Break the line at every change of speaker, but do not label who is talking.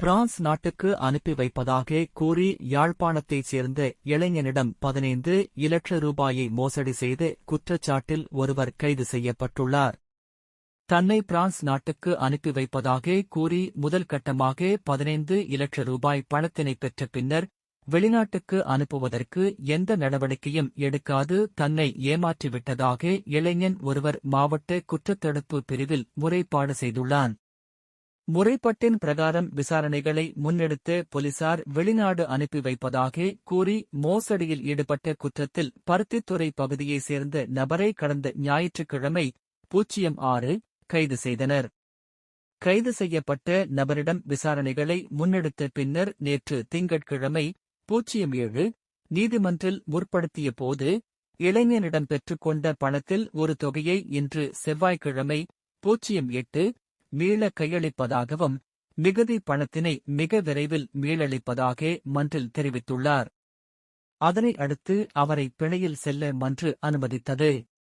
France நாட்டுக்கு அனுப்பி வைப்பதாக கூறி யாழ்ப்பாணத்தைச் சேர்ந்த இளைஞனிடம் பதினைந்து இலட்ச ரூபாயை மோசடி செய்து குற்றச்சாட்டில் ஒருவர் கைது செய்யப்பட்டுள்ளார். தன்னை பிரான்ஸ் நாட்டுக்கு அனுப்பி வைப்பதாக கூறி முதல் கட்டமாக பதினைந்து இலட்ச ரூபாய் பணத்தினை பெற்ற பின்னர் வெளிநாட்டுக்கு அனுப்புவதற்கு எந்த நடவடிக்கையும் எடுக்காது தன்னை ஏமாற்றிவிட்டதாக இளைஞன் ஒருவர் மாவட்ட குற்றத்தடுப்பு பிரிவில் முறைப்பாடு செய்துள்ளான். முறைப்பட்டின் பிரகாரம் விசாரணைகளை முன்னெடுத்து போலீசார் வெளிநாடு அனுப்பி வைப்பதாக கூறி மோசடியில் ஈடுபட்ட குற்றத்தில் பருத்தித்துறை பகுதியைச் சேர்ந்த நபரை கடந்த ஞாயிற்றுக்கிழமை பூஜ்ஜியம் ஆறு கைது செய்தனர். கைது செய்யப்பட்ட நபரிடம் விசாரணைகளை முன்னெடுத்த பின்னர் நேற்று திங்கட்கிழமை பூஜ்ஜியம் ஏழு நீதிமன்றில் முற்படுத்திய போது இளைஞனிடம் பெற்றுக்கொண்ட பணத்தில் ஒரு தொகையை இன்று செவ்வாய்க்கிழமை பூஜ்ஜியம் எட்டு மீள கையளிப்பதாகவும் மிகுதி பணத்தினை மிக விரைவில் மீளளிப்பதாக மன்றில் தெரிவித்துள்ளார். அதனை அடுத்து அவரை பிணையில் செல்ல மன்று அனுமதித்தது.